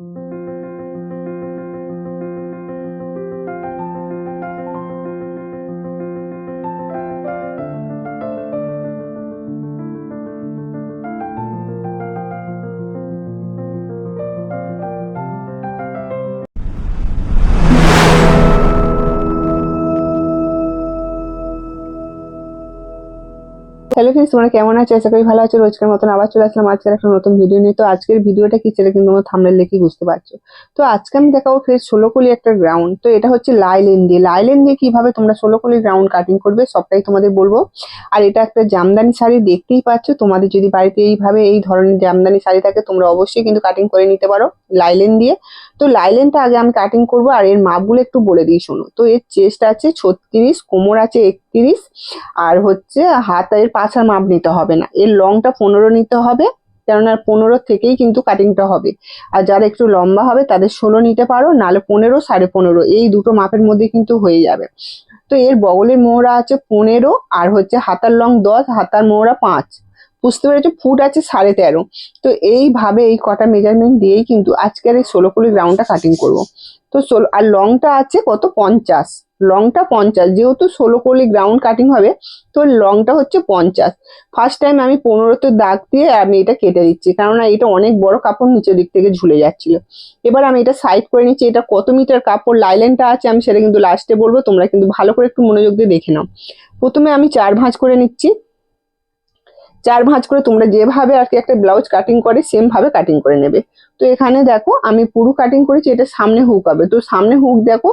thank you hello friends তোমরা কেমন আছো? আশা করি ভালো আছো। রোজকার মতন আবার চলে আসলাম আজকের একটা নতুন ভিডিও নিয়ে। তো আজকের ভিডিওটা কি সেটা কিন্তু তোমরা থামনেল দেখেই বুঝতে পারছ। তো আজকে আমি দেখাবো ফ্রেন্ডস ষোলোকলি একটা গ্রাউন্ড তো এটা হচ্ছে লাইলেন দিয়ে। লাইলেন দিয়ে কীভাবে তোমরা ষোলোকলি গ্রাউন্ড কাটিং করবে সবটাই তোমাদের বলব। আর এটা একটা জামদানি শাড়ি, দেখতেই পাচ্ছ। তোমাদের যদি বাড়িতে এইভাবে এই ধরনের জামদানি শাড়ি থাকে, তোমরা অবশ্যই কিন্তু কাটিং করে নিতে পারো লাইলেন দিয়ে। তো লাইলেনটা আগে আমি কাটিং করব, আর এর মাপগুলো একটু বলে দিই, শোনো। তো এর চেস্ট আছে ছত্রিশ, কোমর আছে একত্রিশ, আর হচ্ছে হাতের পাছার মাপ নিতে হবে না। এর লংটা পনেরো নিতে হবে, কেননা পনেরো থেকেই কিন্তু কাটিংটা হবে। আর যারা একটু লম্বা হবে, তাদের ষোলো নিতে পারো, নাহলে পনেরো, সাড়ে পনেরো, এই দুটো মাপের মধ্যে কিন্তু হয়ে যাবে। তো এর বগলের মোহরা আছে পনেরো, আর হচ্ছে হাতার লং দশ, হাতার মোহরা পাঁচ। বুঝতে পেরেছ? ফুট আছে সাড়ে তেরো। তো এইভাবে এই কটা মেজারমেন্ট দিয়েই কিন্তু আজকের এই ষোলো কুড়ি গ্রাউন্ডটা কাটিং করব। তো ষোলো আর লংটা আছে কত? পঞ্চাশ। লংটা পঞ্চাশ। যেহেতু ষোলো কলি গ্রাউন্ড কাটিং হবে, তো লংটা হচ্ছে পঞ্চাশ। ফার্স্ট টাইম আমি পনেরোতে দাগ দিয়ে আমি এটা কেটে দিচ্ছি, কেননা এটা অনেক বড় কাপড় নিচের দিক থেকে ঝুলে যাচ্ছিল। এবার আমি এটা সাইড করে নিচ্ছি, এটা কত মিটার কাপড় লাইলেনটা আছে, আমি সেটা কিন্তু লাস্টে বলব, তোমরা কিন্তু ভালো করে একটু মনোযোগ দিয়ে দেখে নাও। প্রথমে আমি চার ভাঁজ করে নিচ্ছি। চার ভাঁজ করে তোমরা যেভাবে আর কি একটা ব্লাউজ কাটিং করে সেম ভাবে কাটিং করে নেবে। তো এখানে দেখো, আমি পুরো কাটিং করেছি, এটা সামনে হুক হবে। তো সামনে হুক দেখো,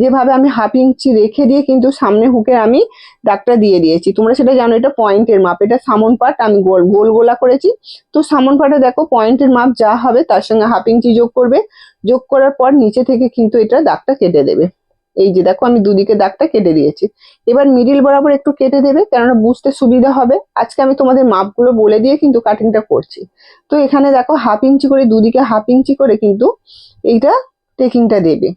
যেভাবে আমি হাফ ইঞ্চি রেখে দিয়ে কিন্তু সামনে হুকে আমি দাগটা দিয়ে দিয়েছি। তোমরা সেটা জানো, এটা পয়েন্টের মাপ। এটা সামন পাট আমি গোল গোল, গোলা করেছি। তো সামন পাটে দেখো পয়েন্টের মাপ যা হবে, তার সঙ্গে হাফ ইঞ্চি যোগ করবে। যোগ করার পর নিচে থেকে কিন্তু এটা দাগটা কেটে দেবে। এই যে দেখো আমি দুদিকে দাগটা কেটে দিয়েছি। এবার মিডিল বরাবর একটু কেটে দেবে, কেননা বুঝতে সুবিধা হবে। আজকে আমি তোমাদের মাপগুলো বলে দিয়ে কিন্তু কাটিংটা করছি। তো এখানে দেখো হাফ ইঞ্চি করে, দুদিকে হাফ ইঞ্চি করে কিন্তু এইটা টেকিংটা দেবে।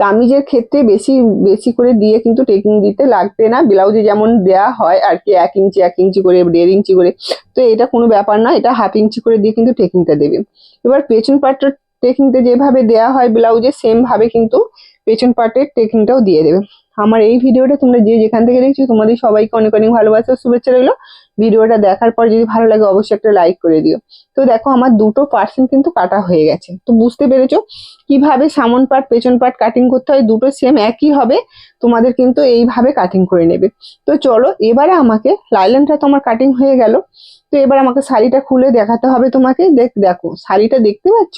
কামিজের ক্ষেত্রে বেশি বেশি করে দিয়ে কিন্তু টেকিং দিতে লাগবে না। ব্লাউজে যেমন দেয়া হয় আর কি, এক ইঞ্চি এক ইঞ্চি করে, দেড় ইঞ্চি করে। তো এটা কোনো ব্যাপার না, এটা হাফ ইঞ্চি করে দিয়ে কিন্তু টেকিংটা দেবে। এবার পেছন পাটটা টেকিংটা যেভাবে দেয়া হয় ব্লাউজে সেম ভাবে কিন্তু পেছন পার্টের টেকিংটাও দিয়ে দেবে। আমার এই ভিডিওটা তোমরা যে যেখান থেকে দেখছ, তোমাদের সবাইকে অনেক অনেক ভালোবাসা শুভেচ্ছা রইল। ভিডিওটা দেখার পর যদি ভালো লাগে, অবশ্যই একটা লাইক করে দিও। তো দেখো, আমার দুটো পার্সেন্ট কিন্তু কাটা হয়ে গেছে। তো বুঝতে পেরেছ? কীভাবে সামন পার্ট পেছন পার্ট কাটিং করতে হয়? দুটো সেম একই হবে। তোমাদের কিন্তু এইভাবে কাটিং করে নেবে। তো চলো, এবারে আমাকে লাইলেনটা তো আমার কাটিং হয়ে গেল। তো এবার আমাকে শাড়িটা খুলে দেখাতে হবে তোমাকে। দেখ, দেখো, শাড়িটা দেখতে পাচ্ছ?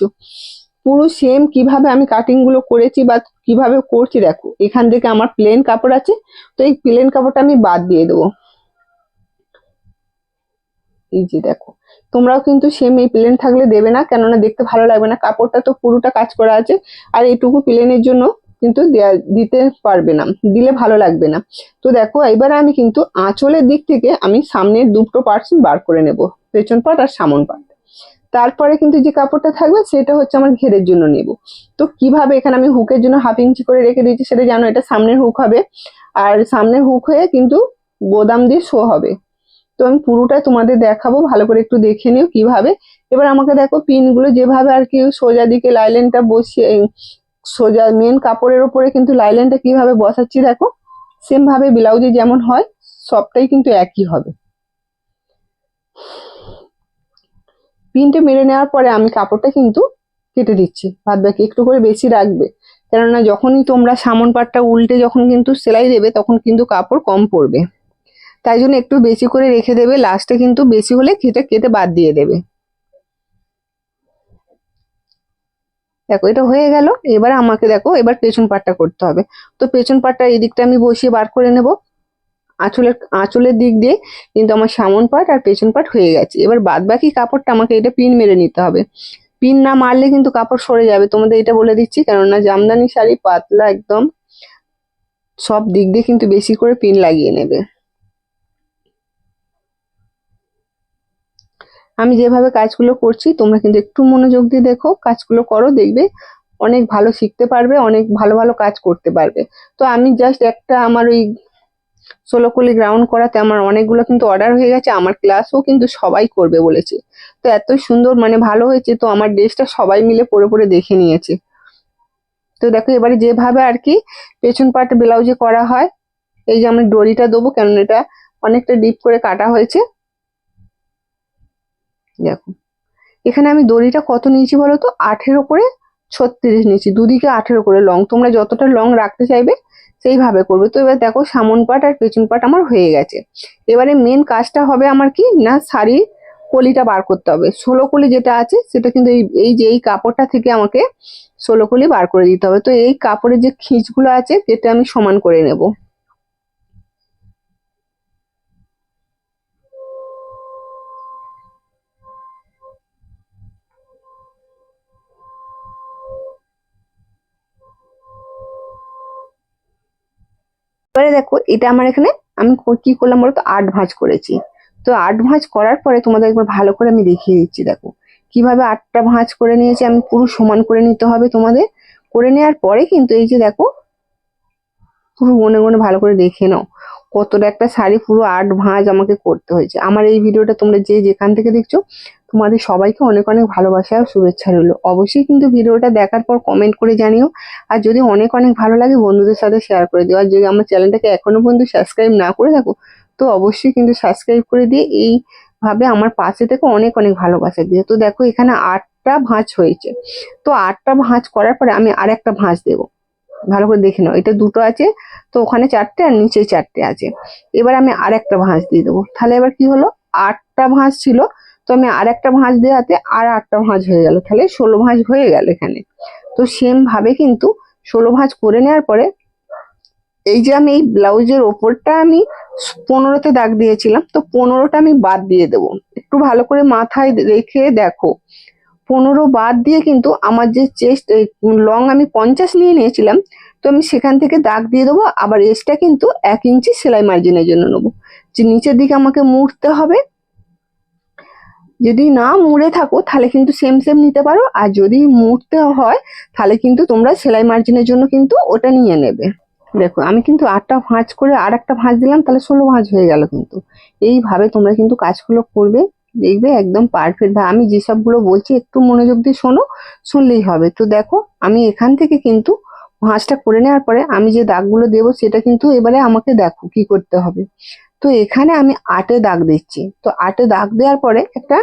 পুরো সেম কীভাবে আমি কাটিংগুলো করেছি বা কীভাবে করছি দেখো। এখান থেকে আমার প্লেন কাপড় আছে, তো এই প্লেন কাপড়টা আমি বাদ দিয়ে দেবো। এই যে দেখো, তোমরাও কিন্তু সেম এই প্লেন থাকলে দেবে না, কেননা দেখতে ভালো লাগবে না। কাপড়টা তো পুরোটা কাজ করা আছে, আর এইটুকু প্লেনের জন্য কিন্তু দেয়া, দিতে পারবে না, দিলে ভালো লাগবে না। তো দেখো, এবার আমি কিন্তু আঁচলের দিক থেকে আমি সামনের দুটো পার্সেন্ট বার করে নেব, পেছন পাট আর সামন পাট তারপরে কিন্তু যে কাপড়টা থাকবে, সেটা হচ্ছে আমার ঘেরের জন্য নেব। তো কীভাবে এখানে আমি হুকের জন্য হাফ ইঞ্চি করে রেখে দিয়েছি, সেটা জানো, এটা সামনের হুক হবে। আর সামনের হুক হয়ে কিন্তু বোদাম দিয়ে শো হবে। তো আমি পুরোটাই তোমাদের দেখাবো, ভালো করে একটু দেখে নিও কীভাবে। এবার আমাকে দেখো পিনগুলো যেভাবে আর কি সোজা দিকে লাইলেনটা বসিয়ে সোজা মেন কাপড়ের ওপরে কিন্তু লাইলেনটা কীভাবে বসাচ্ছি দেখো। সেম ভাবে ব্লাউজে যেমন হয়, সবটাই কিন্তু একই হবে। পিনটা মেরে নেওয়ার পরে আমি কাপড়টা কিন্তু কেটে দিচ্ছি। বাদ বাকি একটু করে বেশি রাখবে। কেননা যখনই তোমরা সামন পাটটা উল্টে যখন কিন্তু সেলাই দেবে, তখন কিন্তু কাপড় কম পড়বে। তাই জন্য একটু বেশি করে রেখে দেবে লাস্টে কিন্তু বেশি হলে কেটে কেটে বাদ দিয়ে দেবে। দেখো, এটা হয়ে গেল। এবার আমাকে দেখো, এবার পেছন পাটটা করতে হবে। তো পেছন পাটটা এই দিকটা আমি বসিয়ে বার করে নেব। আঁচলের আঁচলের দিক দিয়ে কিন্তু আমার সামন পাট আর পেছন পাট হয়ে গেছে। এবার বাদ বাকি কাপড়টা আমাকে এটা পিন মেরে নিতে হবে। পিন না মারলে কিন্তু কাপড় সরে যাবে। তোমাদের এটা বলে দিচ্ছি, কেননা জামদানি শাড়ি পাতলা একদম সব দিক দিয়ে কিন্তু বেশি করে পিন লাগিয়ে নেবে। আমি যেভাবে কাজগুলো করছি, তোমরা কিন্তু একটু মনোযোগ দিয়ে দেখো, কাজগুলো করো, দেখবে অনেক ভালো শিখতে পারবে, অনেক ভালো ভালো কাজ করতে পারবে। তো আমি জাস্ট একটা আমার ওই ষোলো কলি গ্রাউন্ড করাতে আমার অনেকগুলো কিন্তু অর্ডার হয়ে গেছে, আমার ক্লাসও কিন্তু সবাই করবে বলেছে। তো এত সুন্দর মানে ভালো হয়েছে, তো আমার ড্রেসটা সবাই মিলে পরে পরে দেখে নিয়েছে। তো দেখো এবারে যেভাবে আর কি পেছন পার্ট ব্লাউজে করা হয়, এই যে আমি ডরিটা দেবো কেন এটা অনেকটা ডিপ করে কাটা হয়েছে। দেখো, এখানে আমি দড়িটা কত নিয়েছি বলো তো? আঠেরো করে ছত্রিশ নিয়েছি, দুদিকে আঠেরো করে লং তোমরা যতটা লং রাখতে চাইবে সেইভাবে করবে। তো এবার দেখো সামন পাট আর পেছন পাট আমার হয়ে গেছে। এবারে মেন কাজটা হবে আমার কি? না, শাড়ির কলিটা বার করতে হবে। ষোলো কলি যেটা আছে, সেটা কিন্তু এই এই যে এই কাপড়টা থেকে আমাকে ষোলো কলি বার করে দিতে হবে। তো এই কাপড়ের যে খিঁচগুলো আছে যেটা আমি সমান করে নেব। এবারে দেখো, এটা আমার এখানে আমি কো- করলাম বলতো? আট ভাঁজ করেছি। তো আট ভাঁজ করার পরে তোমাদের একবার ভালো করে আমি দেখিয়ে দিচ্ছি, দেখো। কীভাবে আটটা ভাঁজ করে নিয়েছি, আমি পুরো সমান করে নিতে হবে তোমাদের। করে নেওয়ার পরে কিন্তু এই যে দেখো, পুরো মনে মনে ভালো করে দেখে নাও। কতটা একটা শাড়ি পুরো আট ভাঁজ আমাকে করতে হয়েছে। আমার এই ভিডিওটা তোমরা যে যেখান থেকে দেখছ, তোমাদের সবাইকে অনেক অনেক ভালোবাসা আর শুভেচ্ছা রইল। অবশ্যই কিন্তু ভিডিওটা দেখার পর কমেন্ট করে জানিও। আর যদি অনেক অনেক ভালো লাগে, বন্ধুদের সাথে শেয়ার করে দিও। আর যদি আমার চ্যানেলটাকে এখনও পর্যন্ত সাবস্ক্রাইব না করে থাকো, তো অবশ্যই কিন্তু সাবস্ক্রাইব করে দিয়ে এইভাবে আমার পাশে থেকে অনেক অনেক ভালোবাসা দিও। তো দেখো, এখানে আটটা ভাঁজ হয়েছে। তো আটটা ভাঁজ করার পরে আমি আর একটা ভাঁজ দেবো। ভালো করে দেখে নাও। এটা দুটো আছে, তো ওখানে চারটে আর নিচে চারটে আছে। এবার আমি আর একটা ভাঁজ দিয়ে দেবো। তাহলে এবার কি হলো? আটটা ভাঁজ ছিল, তো আমি আর একটা ভাঁজ দেওয়াতে আর আটটা ভাঁজ হয়ে গেল। তাহলে ষোলো ভাঁজ হয়ে গেল এখানে। তো সেম ভাবে কিন্তু ষোলো ভাঁজ করে নেওয়ার পরে এই যে আমি এই ব্লাউজের ওপরটা আমি পনেরোতে দাগ দিয়েছিলাম, তো পনেরোটা আমি বাদ দিয়ে দেবো। একটু ভালো করে মাথায় রেখে দেখো। পনেরো বাদ দিয়ে কিন্তু আমার যে চেস্ট লং আমি পঞ্চাশ নিয়ে নিয়েছিলাম, তো আমি সেখান থেকে দাগ দিয়ে দেবো, আবার এসটা কিন্তু এক ইঞ্চি সেলাই মার্জিনের জন্য নেব। যে নিচের দিকে আমাকে মুড়তে হবে, যদি না মুড়ে থাকো, তাহলে কিন্তু সেম সেম নিতে পারো, আর যদি মুড়তে হয়, তাহলে কিন্তু তোমরা সেলাই মার্জিনের জন্য কিন্তু ওটা নিয়ে নেবে। দেখো, আমি কিন্তু আটটা ভাঁজ করে আর একটা ভাঁজ দিলাম, তাহলে ষোলো ভাঁজ হয়ে গেল কিন্তু। এইভাবে তোমরা কিন্তু কাজগুলো করবে। দেখবে একদম পারফেক্ট ভাবে আমি যেসবগুলো বলছি, একটু মনোযোগ দিয়ে শোনো, শুনলেই হবে। তো দেখো, আমি এখান থেকে কিন্তু ভাঁজটা করে নেওয়ার পরে আমি যে দাগগুলো দেবো, সেটা কিন্তু এবারে আমাকে দেখো কি করতে হবে। তো এখানে আমি আটে দাগ দিচ্ছি। তো আটে দাগ দেওয়ার পরে একটা,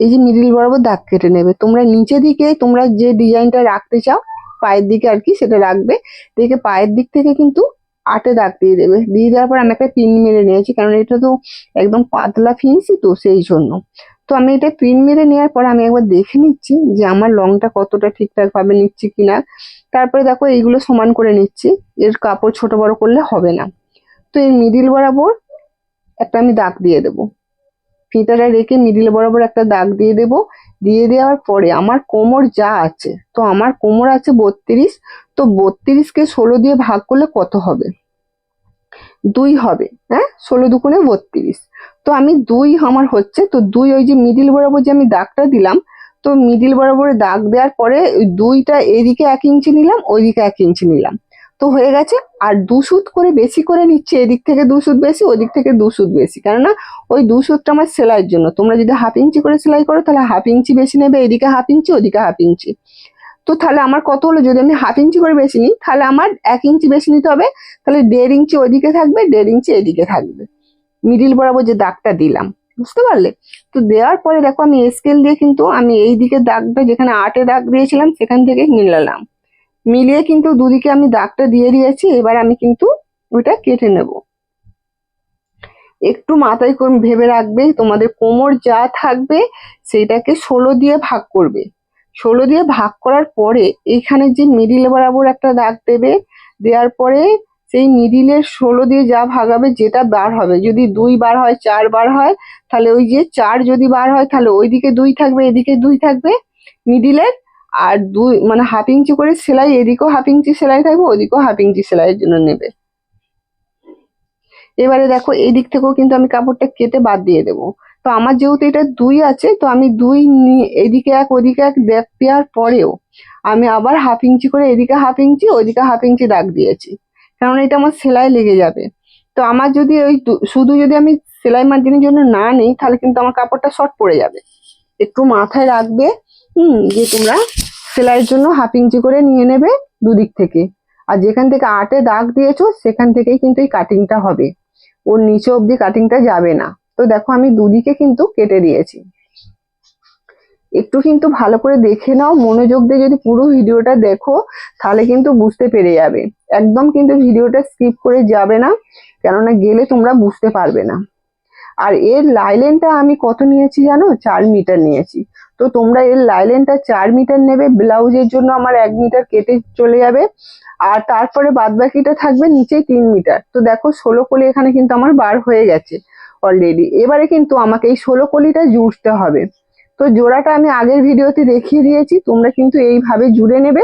এই যে মিডিল বরাবর দাগ কেটে নেবে। তোমরা নিচে দিকে, তোমরা যে ডিজাইনটা রাখতে চাও, পায়ের দিকে আর কি, সেটা রাখবে। দেখে পায়ের দিক থেকে কিন্তু আটে দাগ দিয়ে দেবে। দিয়ে দেওয়ার পর আমি একটা পিন মেরে নিয়েছি কারণ এটা তো একদম পাতলা ফিনসি তো সেই জন্য। তো আমি এটা পিন মেরে নেওয়ার পর আমি একবার দেখে নিচ্ছি যে আমার লংটা কতটা ঠিকঠাক ভাবে নিচ্ছি কিনা। তারপরে দেখো এইগুলো সমান করে নিচ্ছি, এর কাপড় ছোট বড় করলে হবে না। তো এই মিডিল বরাবর একটা আমি দাগ দিয়ে দেবো। ফিতাটা রেখে মিডিল বরাবর একটা দাগ দিয়ে দেব। দিয়ে দেওয়ার পরে আমার কোমর যা আছে, তো আমার কোমর আছে বত্রিশ তো বত্রিশকে ষোলো দিয়ে ভাগ করলে কত হবে? দুই হবে হ্যাঁ? ষোলো দুগুণে বত্রিশ। তো আমি দুই আমার হচ্ছে, তো দুই ওই যে মিডিল বরাবর যে আমি দাগটা দিলাম, তো মিডিল বরাবর দাগ দেওয়ার পরে দুইটা এদিকে এক ইঞ্চি নিলাম, ওইদিকে এক ইঞ্চি নিলাম। তো হয়ে গেছে, আর দু সুত করে বেশি করে নিচ্ছে, এদিক থেকে দু সুত বেশি, ওদিক থেকে দু সুত বেশি। কেননা ওই দু সুতটা আমার সেলাইয়ের জন্য। তোমরা যদি হাফ ইঞ্চি করে সেলাই করো, তাহলে হাফ ইঞ্চি বেশি নেবে, এদিকে হাফ ইঞ্চি, ওদিকে হাফ ইঞ্চি। তো তাহলে আমার কত হলো? যদি আমি হাফ ইঞ্চি করে বেশি নিই, তাহলে আমার এক ইঞ্চি বেশি নিতে হবে। তাহলে দেড় ইঞ্চি ওদিকে থাকবে, দেড় ইঞ্চি এদিকে থাকবে। মিডিল বরাবর যে দাগটা দিলাম, বুঝতে পারলে? তো দেওয়ার পরে দেখো আমি স্কেল দিয়ে কিন্তু আমি এই দিকে দাগটা যেখানে আটে দাগ দিয়েছিলাম, সেখান থেকে মিলালাম। মিলিয়ে কিন্তু দুদিকে আমি দাগটা দিয়ে দিয়েছি, এবার আমি কিন্তু ওটা কেটে নেব। একটু মাথায় ভেবে রাখবে, তোমাদের কোমর যা থাকবে সেটাকে ষোলো দিয়ে ভাগ করবে। ষোলো দিয়ে ভাগ করার পরে এখানে যে মিডিল বরাবর একটা দাগ দেবে, দেওয়ার পরে সেই মিডিলের ষোলো দিয়ে যা ভাগাবে যেটা বার হবে। যদি দুই বার হয়, চার বার হয়, তাহলে ওই যে চার যদি বার হয়, তাহলে ওইদিকে দুই থাকবে, এদিকে দুই থাকবে মিডিলের আর দুই মানে হাফ ইঞ্চি করে সেলাই, এদিকেও হাফ ইঞ্চি সেলাই থাকবে, ওদিকেও হাফ ইঞ্চি সেলাইয়ের জন্য নেবে। এবারে দেখো এই দিক থেকেও কিন্তু আমি কাপড়টা কেটে বাদ দিয়ে দেবো। তো আমার যেহেতু এটা দুই আছে, তো আমি দুই এদিকে এক, ওদিকে এক দাগ দেওয়ার পরেও আমি আবার হাফ ইঞ্চি করে এদিকে হাফ ইঞ্চি ওইদিকে হাফ ইঞ্চি দাগ দিয়েছি। কারণ এটা আমার সেলাই লেগে যাবে। তো আমার যদি ওই শুধু যদি আমি সেলাই মার্জিনের জন্য না নিই, তাহলে কিন্তু আমার কাপড়টা শর্ট পড়ে যাবে। একটু মাথায় রাখবে, হুম, যে তোমরা সেলাইয়ের জন্য হাফ ইঞ্চি করে নিয়ে নেবে দুদিক থেকে। আর যেখান থেকে আটে দাগ দিয়েছ, সেখান থেকেই কিন্তু এই কাটিংটা হবে। ওর নিচে অবধি কাটিংটা যাবে না। তো দেখো আমি দুদিকে কিন্তু কেটে দিয়েছি। একটু কিন্তু ভালো করে দেখে নাও, মনোযোগ দিয়ে যদি পুরো ভিডিওটা দেখো, তাহলে কিন্তু বুঝতে পেরে যাবে। একদম কিন্তু ভিডিওটা স্কিপ করে যাবে না, কেননা গেলে তোমরা বুঝতে পারবে না। আর এর লাইলেনটা আমি কত নিয়েছি জানো? চার মিটার নিয়েছি। তো তোমরা এর লাইলেনটা চার মিটার নেবে ব্লাউজের জন্য আমার এক মিটার কেটে চলে যাবে। আর তারপরে বাদবাকিটা থাকবে নিচে তিন মিটার তো দেখো ষোলো কলি এখানে কিন্তু আমার বার হয়ে গেছে। অলরেডি এবারে কিন্তু আমাকে এই ষোলো কলিটা জুড়তে হবে। তো জোড়াটা আমি আগের ভিডিওতে দেখিয়ে দিয়েছি, তোমরা কিন্তু এইভাবে জুড়ে নেবে।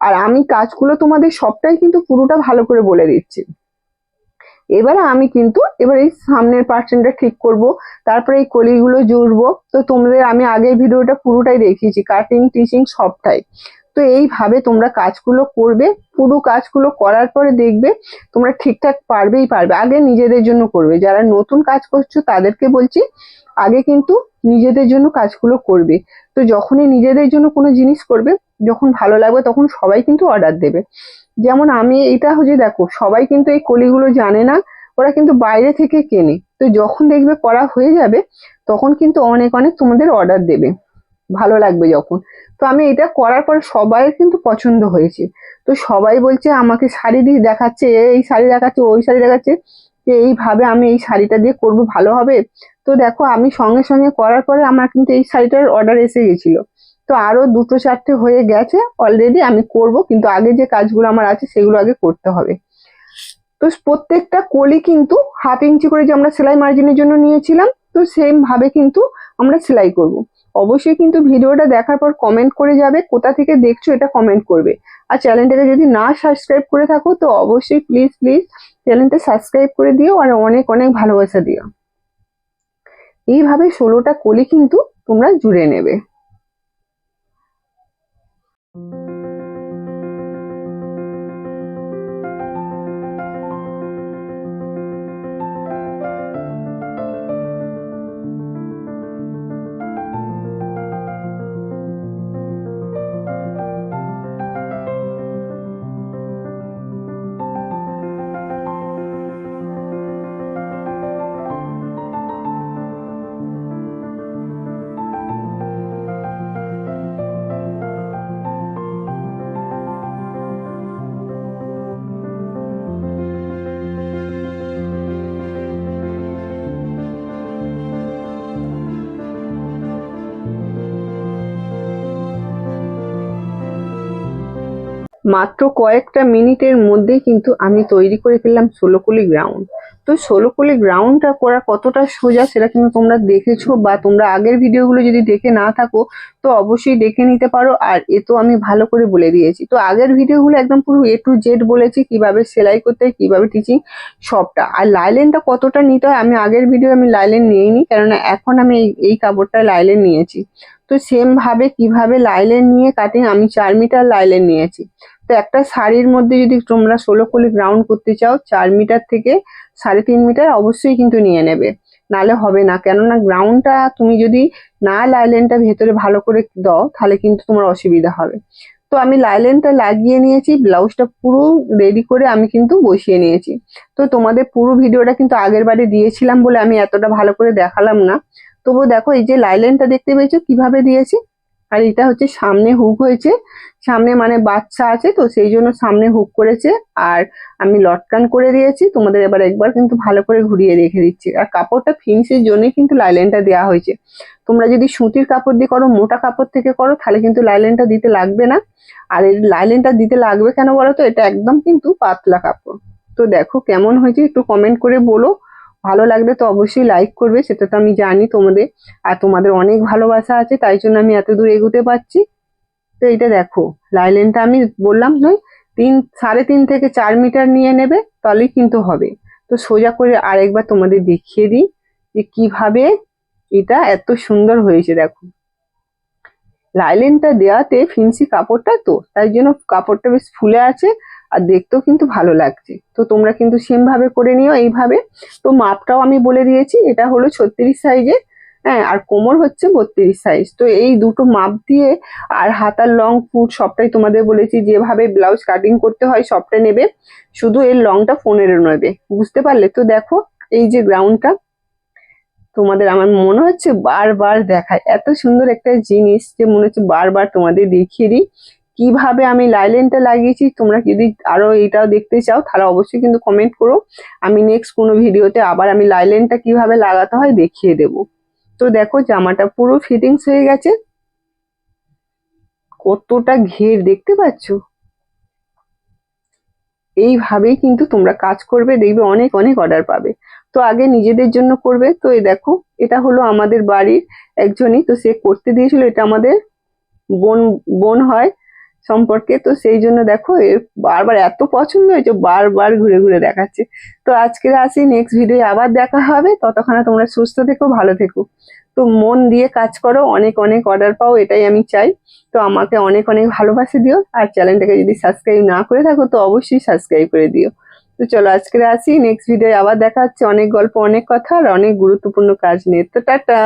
আর আমি কাজগুলো তোমাদের সবটাই কিন্তু পুরোটা ভালো করে বলে দিচ্ছি। এবারে আমি কিন্তু, এবার এই সামনের পার্সেন্টটা ঠিক করব, তারপরে এই কলিগুলো জুড়বো। তো তোমাদের আমি আগের ভিডিওটা পুরোটাই দেখিয়েছি কাটিং টিচিং সবটাই। তো এইভাবে তোমরা কাজগুলো করবে, পুরো কাজগুলো করার পরে দেখবে তোমরা ঠিকঠাক পারবেই পারবে। আগে নিজেদের জন্য করবে। যারা নতুন কাজ করছ তাদেরকে বলছি, আগে কিন্তু নিজেদের জন্য কাজগুলো করবে। তো যখনই নিজেদের জন্য কোনো জিনিস করবে, যখন ভালো লাগবে তখন সবাই কিন্তু অর্ডার দেবে। যেমন আমি এটা হচ্ছে দেখো, সবাই কিন্তু এই কলিগুলো জানে না, ওরা কিন্তু বাইরে থেকে কেনে। তো যখন দেখবে করা হয়ে যাবে, তখন কিন্তু অনেক অনেক তোমাদের অর্ডার দেবে। ভালো লাগবে যখন। তো আমি এটা করার পর সবাই কিন্তু পছন্দ হয়েছে। তো সবাই বলছে, আমাকে শাড়ি দিয়ে দেখাচ্ছে, এই শাড়ি দেখাচ্ছে, ওই শাড়ি দেখাচ্ছে, যে এইভাবে আমি এই শাড়িটা দিয়ে করব, ভালো হবে? তো দেখো, আমি সঙ্গে সঙ্গে করার পরে আমার কিন্তু এই শাড়িটার অর্ডার এসে গেছিল। তো আরও দুটো চারটে হয়ে গেছে অলরেডি আমি করব, কিন্তু আগে যে কাজগুলো আমার আছে, সেগুলো আগে করতে হবে। তো প্রত্যেকটা কলি কিন্তু হাফ ইঞ্চি করে যে আমরা সেলাই মার্জিনের জন্য নিয়েছিলাম, তো সেম ভাবে কিন্তু আমরা সেলাই করব। অবশ্যই কিন্তু ভিডিওটা দেখার পর কমেন্ট করে যাবে, কোথা থেকে দেখছ এটা কমেন্ট করবে। আর চ্যানেলটাকে যদি না সাবস্ক্রাইব করে থাকো, তো অবশ্যই প্লিজ প্লিজ চ্যানেলটা সাবস্ক্রাইব করে দিও আর অনেক অনেক ভালোবাসা দিও। এইভাবে ষোলোটা কলি কিন্তু তোমরা জুড়ে নেবে। মাত্র কয়েকটা মিনিটের মধ্যেই কিন্তু আমি তৈরি করে ফেললাম ষোলোকলি গ্রাউন্ড তো ষোলোকলি গ্রাউন্ডটা করা কতটা সোজা সেটা কিন্তু তোমরা দেখেছ বা তোমরা আগের ভিডিওগুলো যদি দেখে না থাকো, তো অবশ্যই দেখে নিতে পারো। আর এ তো আমি ভালো করে বলে দিয়েছি। তো আগের ভিডিওগুলো একদম পুরো এ টু জেড বলেছি, কীভাবে সেলাই করতে হয়, কীভাবে টিচিং সবটা। আর লাইলেনটা কতটা নিতে হয়, আমি আগের ভিডিও আমি লাইলেন নিইনি, কেননা এখন আমি এই এই কাপড়টা লাইলেন নিয়েছি। তো সেমভাবে কীভাবে লাইলেন নিয়ে কাটিং আমি চার মিটার লাইলেন নিয়েছি। তো একটা শাড়ির মধ্যে যদি তোমরা ষোলো কলি গ্রাউন্ড করতে চাও, চার মিটার থেকে সাড়ে তিন মিটার অবশ্যই কিন্তু নিয়ে নেবে। নালে হবে না, কেননা গ্রাউন্ডটা তুমি যদি না লাইলেনটা ভেতরে ভালো করে দাও, তাহলে কিন্তু তোমার অসুবিধা হবে। তো আমি লাইলেনটা লাগিয়ে নিয়েছি ব্লাউজটা পুরো রেডি করে আমি কিন্তু বসিয়ে নিয়েছি। তো তোমাদের পুরো ভিডিওটা কিন্তু আগের বারে দিয়েছিলাম বলে আমি এতটা ভালো করে দেখালাম না। তবু দেখো এই যে লাইলেনটা দেখতে পেয়েছ, কীভাবে দিয়েছি? আর এটা হচ্ছে সামনে হুক হয়েছে। সামনে মানে বাচ্চা আছে তো, সেই জন্য সামনে হুক করেছে। আর আমি লটকান করে দিয়েছি, তোমাদের এবার একবার কিন্তু ভালো করে ঘুরিয়ে রেখে দিচ্ছি। আর কাপড়টা ফিনিশের জন্য কিন্তু লাইলেনটা দেওয়া হয়েছে। তোমরা যদি সুতির কাপড় দিয়ে করো, মোটা কাপড় থেকে করো, তাহলে কিন্তু লাইলেনটা দিতে লাগবে না। আর এই লাইলেনটা দিতে লাগবে কেন বলো তো? এটা একদম কিন্তু পাতলা কাপড়। তো দেখো কেমন হয়েছে, একটু কমেন্ট করে বলো। ভালো লাগলে তো অবশ্যই লাইক করবে, সেটা তো আমি জানি তোমাদের। আর তোমাদের অনেক ভালোবাসা আছে, তাই জন্য আমি এত দূর এগোতে পারছি। তো এটা দেখো লাইলেনটা আমি বললাম নয় তিন, সাড়ে তিন থেকে চার মিটার নিয়ে নেবে, তাহলেই কিন্তু হবে। তো সোজা করে আরেকবার তোমাদের দেখিয়ে দিই যে কীভাবে এটা এত সুন্দর হয়েছে, দেখো। লাইলেনটা দেওয়াতে ফিন্সি কাপড়টা তো, তাই জন্য কাপড়টা বেশ ফুলে আছে। আর দেখতেও কিন্তু ভালো লাগছে। তো তোমরা কিন্তু সেম ভাবে করে নিও এইভাবে। তো মাপটাও আমি বলে দিয়েছি, এটা হলো ছত্রিশ সাইজে হ্যাঁ আর কোমর হচ্ছে বত্রিশ সাইজ তো এই দুটো মাপ দিয়ে আর হাতার লং ফুট সবটাই তোমাদের বলেছি, যেভাবে ব্লাউজ কাটিং করতে হয় সবটাই নেবে। শুধু এর লংটা পনেরো নেবে। বুঝতে পারলে? তো দেখো, এই যে গ্রাউন্ডটা তোমাদের আমার মনে হচ্ছে বারবার দেখায়। এত সুন্দর একটা জিনিস যে মনে হচ্ছে বারবার তোমাদের দেখিয়ে দিই। কীভাবে আমি লাইলেনটা লাগিয়েছি, তোমরা যদি আরও এটাও দেখতে চাও, তাহলে অবশ্যই কিন্তু কমেন্ট করো। আমি নেক্সট কোনো ভিডিওতে আবার আমি লাইলেনটা কীভাবে লাগাতে হয় দেখিয়ে দেব। তো দেখো, জামাটা পুরো ফিটিংস হয়ে গেছে। কতটা ঘের, দেখতে পাচ্ছো? এইভাবেই কিন্তু তোমরা কাজ করবে, দেখবে অনেক অনেক অর্ডার পাবে। তো আগে নিজেদের জন্য করবে। তো এই দেখো, এটা হলো আমাদের বাড়ির একজনই, তো সে করতে দিয়েছিল, এটা আমাদের বোন বোন হয়। সম্পর্কে। তো সেই জন্য দেখো বারবার এত পছন্দ হয়েছে, বারবার ঘুরে ঘুরে দেখাচ্ছে। তো আজকের আসি নেক্সট ভিডিও আবার দেখা হবে। ততক্ষণে তোমরা সুস্থ থেকো, ভালো থেকো। তো মন দিয়ে কাজ করো, অনেক অনেক অর্ডার পাও, এটাই আমি চাই। তো আমাকে অনেক অনেক ভালোবাসে দিও, আর চ্যানেলটাকে যদি সাবস্ক্রাইব না করে থাকো, তো অবশ্যই সাবস্ক্রাইব করে দিও। তো চলো আজকে আসি নেক্সট ভিডিও আবার দেখা হচ্ছে। অনেক গল্প, অনেক কথা, আর অনেক গুরুত্বপূর্ণ কাজ নিয়ে। তো টাটা!